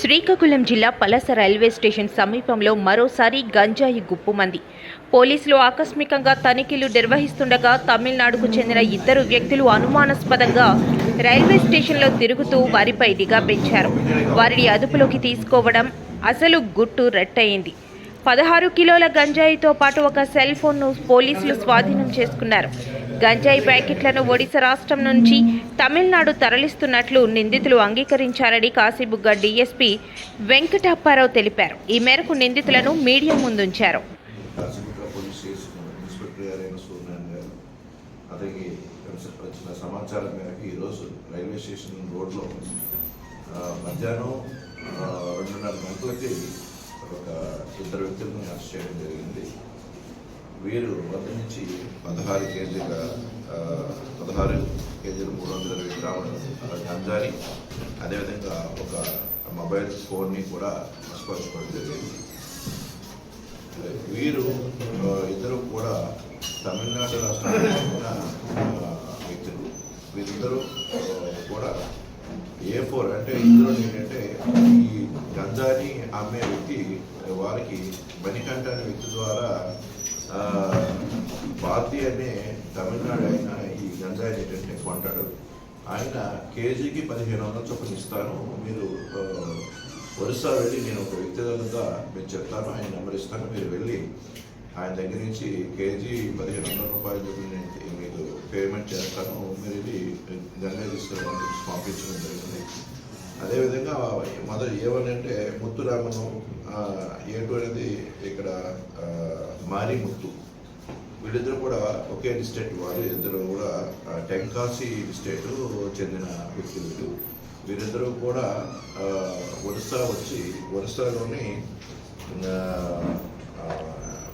శ్రీకాకుళం జిల్లా పలస railway station సమీపంలో మరోసారి గంజాయి గుప్పుమంది పోలీసులు ఆకస్మికంగా తనిఖీలు నిర్వహిస్తుండగా తమిళనాడుకు చెందిన ఇద్దరు వ్యక్తులు అనుమానాస్పదంగా రైల్వే స్టేషన్లో తిరుగుతూ వారిపై నిఘా పెంచారు. వారిని అదుపులోకి తీసుకోవడం అసలు గుట్టు రెట్టయింది. పదహారు కిలోల గంజాయితో పాటు ఒక సెల్ ఫోన్ను పోలీసులు స్వాధీనం చేసుకున్నారు. గంజాయి ప్యాకెట్లను ఒడిశా రాష్ట్రం నుంచి తమిళనాడు తరలిస్తున్నట్లు నిందితులు అంగీకరించారని కాశీబుగ్గ డీఎస్పీ వెంకటప్పారావు తెలిపారు. ఈ మేరకు నిందితులను మీడియా ముందుంచారు. సమాచారం మేరకు ఈరోజు రైల్వే స్టేషన్ రోడ్లో మధ్యాహ్నం రెండున్నర గంటలకి ఒక ఇద్దరు వ్యక్తులను అరెస్ట్ చేయడం జరిగింది. వీరు వద్ద నుంచి పదహారు కేజీల పదహారు కేజీలు మూడు వందల ఇరవై గ్రాములు ఆ, గంజాని అదేవిధంగా ఒక మొబైల్ ఫోన్ని కూడా స్పర్శపడడం జరిగింది. వీరు ఇద్దరు కూడా తమిళనాడు రాష్ట్రానికి చెందిన వ్యక్తులు. వీరిద్దరూ కూడా ఏ ఫోర్ అంటే ఇందులో ఏంటంటే ఈ గంజాని అమ్మే వ్యక్తి వారికి బనికంట అనే వ్యక్తి ద్వారా ఆ, భారతి అనే తమిళనాడు ఆయన ఈ ఏంటంటే కొంటాడు. ఆయన కేజీకి పదిహేను వందల చొప్పున ఇస్తాను. మీరు వరుస ఒరిస్సా వెళ్ళి నేను ఒక వ్యక్తిగతంగా మీరు చెప్తాను. ఆయన నెంబర్ ఇస్తాను. మీరు వెళ్ళి ఆయన దగ్గర నుంచి కేజీ పదిహేను వందల రూపాయలు నేను మీకు పేమెంట్ చేస్తాను. మీరు ఇది గంగా తీసుకుని పంపించడం జరిగింది అదేవిధంగా మొదటి ఏమనంటే ముత్తురామను ఏటు అనేది ఇక్కడ మారి ముత్తు వీళ్ళిద్దరు కూడా ఒకే డిస్ట్రిక్ట్ వారు ఇద్దరు కూడా టెంకాసి డిస్ట్రిక్ట్ చెందిన వ్యక్తులు. వీరిద్దరూ కూడా ఒరిస్సా వచ్చి ఒరిస్సాలోని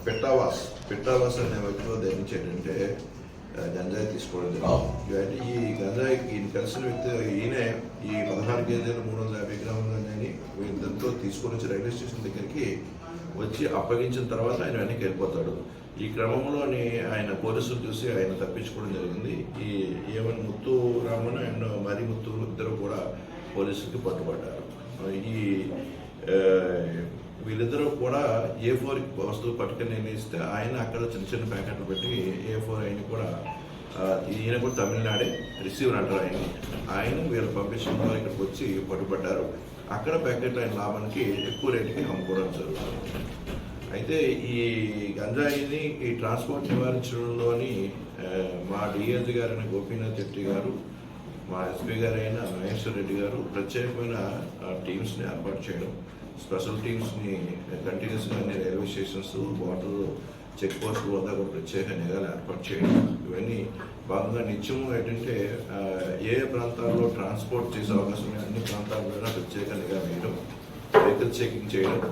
పెట్టావాస్ పెట్టావాస్ అనే వ్యక్తిలో ధరించి ఏంటంటే ఆ, గంజాయి తీసుకోవడం జరిగింది. ఈ గంజాయి ఈయన కలిసిన వ్యక్తి ఈయనే ఈ పదహారు కేజీలు మూడు వందల యాభై గ్రాముల గంజాయిని వీళ్ళందరితో తీసుకొని వచ్చి రైల్వే స్టేషన్ దగ్గరికి వచ్చి అప్పగించిన తర్వాత ఆయన వెనక్కి వెళ్ళిపోతాడు. ఈ క్రమంలోనే ఆయన పోలీసులు చూసి ఆయన తప్పించుకోవడం జరిగింది. ఈ ఏమని ముత్తు రామన్ అండ్ మరి ముత్తు ఇద్దరు కూడా పోలీసులకి పట్టుబడ్డారు. ఈ వీళ్ళిద్దరూ కూడా ఏ ఫోర్ వస్తువు పట్టుకుని ఇస్తే ఆయన అక్కడ చిన్న చిన్న ప్యాకెట్లు పెట్టి ఏ ఫోర్ ఆయన కూడా ఈయన కూడా తమిళనాడే రిసీవర్ అంటారు ఆయన. ఆయన వీళ్ళు పంపించిన ద్వారా ఇక్కడికి వచ్చి పట్టుబడ్డారు. అక్కడ ప్యాకెట్లు ఆయన లాభానికి ఎక్కువ రేటుకి అమ్ముకోవడం జరుగుతుంది. అయితే ఈ గంజాయిని ఈ ట్రాన్స్పోర్ట్ నివారించడంలోని మా డిఎస్ గారైన గోపీనాథ్ రెడ్డి గారు మా ఎస్పీ గారైన మహేశ్వర్ రెడ్డి గారు ప్రత్యేకమైన ఆ, టీమ్స్ని ఏర్పాటు చేయడం స్పెషల్ టీమ్స్ని కంటిన్యూస్గా అన్ని railway stations water check post వద్ద కూడా ప్రత్యేక నిఘాలు ఏర్పాటు చేయడం ఇవన్నీ భాగంగా నిత్యం ఏంటంటే ఏ ఏ ప్రాంతాల్లో ట్రాన్స్పోర్ట్ చేసే అవకాశం అన్ని ప్రాంతాల్లో ప్రత్యేక నిఘా వేయడం వెహికల్ చెకింగ్ చేయడం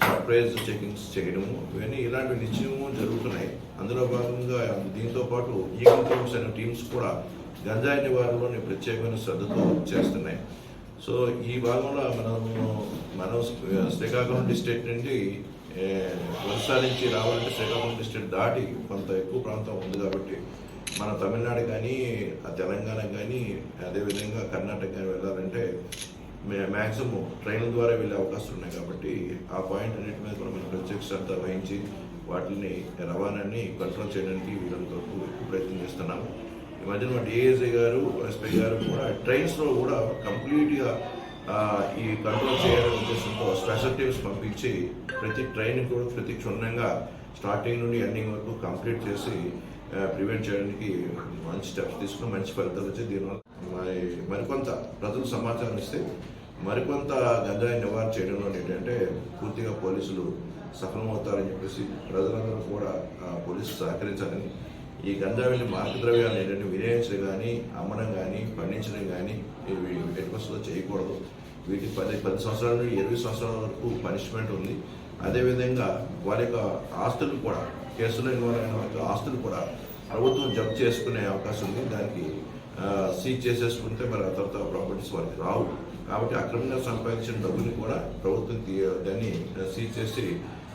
సర్ప్రైజ్ చెకింగ్స్ చేయడము ఇవన్నీ ఇలాంటి నిత్యము జరుగుతున్నాయి. అందులో భాగంగా దీంతో పాటు ఈ టీమ్స్ అనే టీమ్స్ కూడా గంజాయి నివారణలోని ప్రత్యేకమైన శ్రద్ధతో చేస్తున్నాయి. సో ఈ భాగంలో మనము మనం శ్రీకాకుళం డిస్ట్రిక్ట్ నుండి ఏ, ఒరిస్సా నుంచి రావాలంటే శ్రీకాకుళం డిస్ట్రిక్ట్ దాటి కొంత ఎక్కువ ప్రాంతం ఉంది కాబట్టి మన తమిళనాడు కానీ తెలంగాణ కానీ అదేవిధంగా కర్ణాటక కానీ వెళ్ళాలంటే మ్యాక్సిమం ట్రైన్ల ద్వారా వెళ్ళే అవకాశాలు ఉన్నాయి కాబట్టి ఆ పాయింట్ అన్నిటి మీద కూడా మనం ప్రత్యేక శ్రద్ధ వహించి వాటిని రవాణాన్ని కంట్రోల్ చేయడానికి వీళ్ళతో ఎక్కువ ప్రయత్నం చేస్తున్నాము. ఈ మధ్యన మా డిఏజీ గారు ఎస్పీ గారు కూడా ట్రైన్స్లో కూడా కంప్లీట్గా ఈ కంట్రోల్ చేయాలనే ఉద్దేశంతో స్పెషల్ టీమ్స్ పంపించి ప్రతి ట్రైన్ కూడా ప్రతి క్షుణ్ణంగా స్టార్టింగ్ నుండి ఎండింగ్ వరకు కంప్లీట్ చేసి ప్రివెంట్ చేయడానికి మంచి స్టెప్స్ తీసుకుని మంచి ఫలితాలు వచ్చి దీనివల్ల మరి మరికొంత ప్రజలు సమాచారం ఇస్తే మరికొంత గంజాయి నివారణ చేయడంలో ఏంటంటే పూర్తిగా పోలీసులు సఫలమవుతారని చెప్పేసి ప్రజలందరూ కూడా పోలీసులు సహకరించాలని ఈ గంజా వెళ్ళి మార్క ద్రవ్యాలు ఏంటంటే వినియోగించడం కానీ అమ్మడం కానీ పండించడం కానీ ఇవి చేయకూడదు. వీటికి పది పది సంవత్సరాల నుండి ఇరవై సంవత్సరాల వరకు పనిష్మెంట్ ఉంది. అదేవిధంగా వారి యొక్క ఆస్తులు కూడా కేసులో ఇన్వాల్వ్ అయిన వారి ఆస్తులు కూడా ప్రభుత్వం జప్తు చేసుకునే అవకాశం ఉంది. దానికి సీజ్ చేసేసుకుంటే మరి ఆ తర్వాత ప్రాపర్టీస్ వారికి రావు. కాబట్టి అక్రమంగా సంపాదించిన డబ్బుని కూడా ప్రభుత్వం దాన్ని సీజ్ చేసి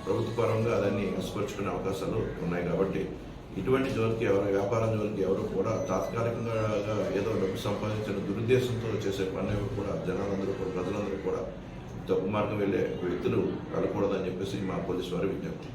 ప్రభుత్వపరంగా దాన్ని వసపరుచుకునే అవకాశాలు ఉన్నాయి. కాబట్టి ఇటువంటి జోలికి ఎవరు వ్యాపారం జోలికి ఎవరు కూడా తాత్కాలికంగా ఏదో డబ్బు సంపాదించిన దురుద్దేశంతో చేసే పని కూడా జనాలందరూ కూడా ప్రజలందరూ కూడా తప్పు మార్గం వెళ్ళే వ్యక్తులు వెళ్ళకూడదని చెప్పేసి మా పోలీసు వారి విజ్ఞప్తి.